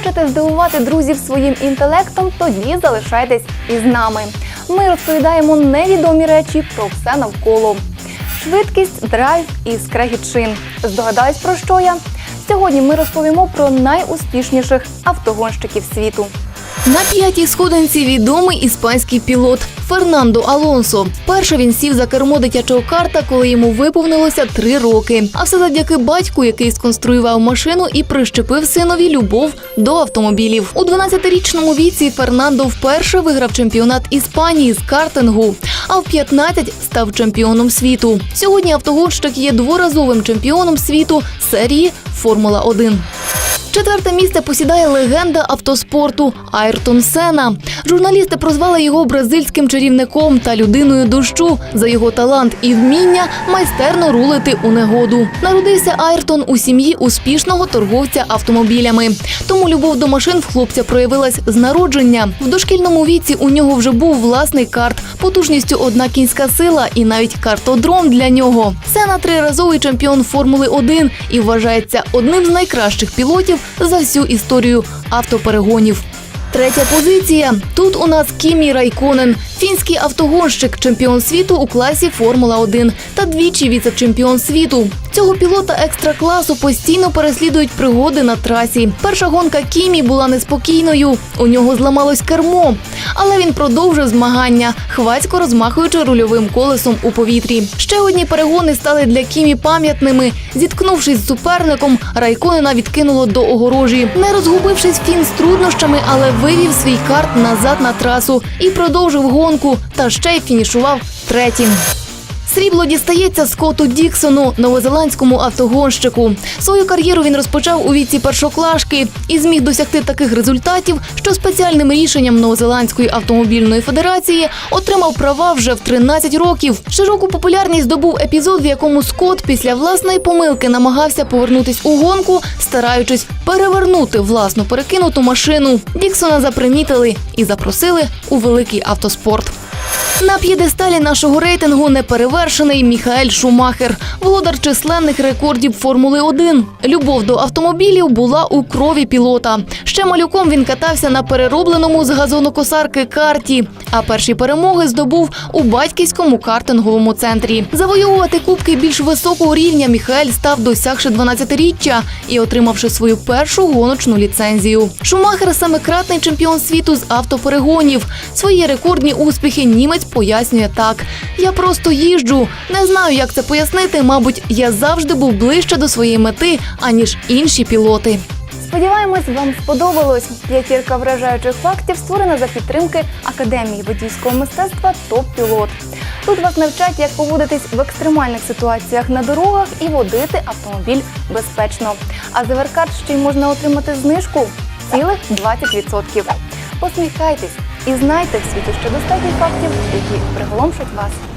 Хочете здивувати друзів своїм інтелектом? Тоді залишайтесь із нами. Ми розповідаємо невідомі речі про все навколо. Швидкість, драйв і скрегіт шин. Здогадались про що я? Сьогодні ми розповімо про найуспішніших автогонщиків світу. На п'ятій сходинці відомий іспанський пілот Фернандо Алонсо. Перше він сів за кермо дитячого карта, коли йому виповнилося три роки. А все завдяки батьку, який сконструював машину і прищепив синові любов до автомобілів. У 12-річному віці Фернандо вперше виграв чемпіонат Іспанії з картингу, а в 15 став чемпіоном світу. Сьогодні автогонщик є дворазовим чемпіоном світу серії Формула 1 Четверте місце посідає легенда автоспорту Айртон Сена. Журналісти прозвали його бразильським чарівником та людиною дощу за його талант і вміння майстерно рулити у негоду. Народився Айртон у сім'ї успішного торговця автомобілями. Тому любов до машин в хлопця проявилась з народження. В дошкільному віці у нього вже був власний карт, потужністю одна кінська сила і навіть картодром для нього. Сена триразовий чемпіон Формули 1 і вважається одним з найкращих пілотів за всю історію автоперегонів. Третя позиція. Тут у нас Кімі Райконен, фінський автогонщик, чемпіон світу у класі Формула 1 та двічі віце-чемпіон світу. Цього пілота екстра-класу постійно переслідують пригоди на трасі. Перша гонка Кімі була неспокійною. У нього зламалось кермо, але він продовжив змагання, хвацько розмахуючи рульовим колесом у повітрі. Ще одні перегони стали для Кімі пам'ятними. Зіткнувшись з суперником, Райконена відкинуло до огорожі. Не розгубившись фін з труднощами, але вивів свій карт назад на трасу і продовжив гонку, та ще й фінішував третім. Срібло дістається Скоту Діксону, новозеландському автогонщику. Свою кар'єру він розпочав у віці першоклашки і зміг досягти таких результатів, що спеціальним рішенням Новозеландської автомобільної федерації отримав права вже в 13 років. Широку популярність здобув епізод, в якому Скот після власної помилки намагався повернутись у гонку, стараючись перевернути власну перекинуту машину. Діксона запримітили і запросили у великий автоспорт. На п'єдесталі нашого рейтингу неперевершений Міхаель Шумахер, володар численних рекордів Формули 1. Любов до автомобілів була у крові пілота. Ще малюком він катався на переробленому з газонокосарки карті. А перші перемоги здобув у батьківському картинговому центрі. Завоювати кубки більш високого рівня Міхаель став досягши 12-річчя і отримавши свою першу гоночну ліцензію. Шумахер семикратний чемпіон світу з автоперегонів. Свої рекордні успіхи німець пояснює так: я просто їжджу. Не знаю, як це пояснити. Мабуть, я завжди був ближче до своєї мети, аніж інші пілоти. Сподіваємось, вам сподобалось. П'ятірка вражаючих фактів створена за підтримки Академії водійського мистецтва Топ-пілот. Тут вас навчать, як поводитись в екстремальних ситуаціях на дорогах і водити автомобіль безпечно. А за веркат ще й можна отримати знижку цілих 20%. Посміхайтесь і знайте в світі ще достатньо фактів, які приголомшать вас.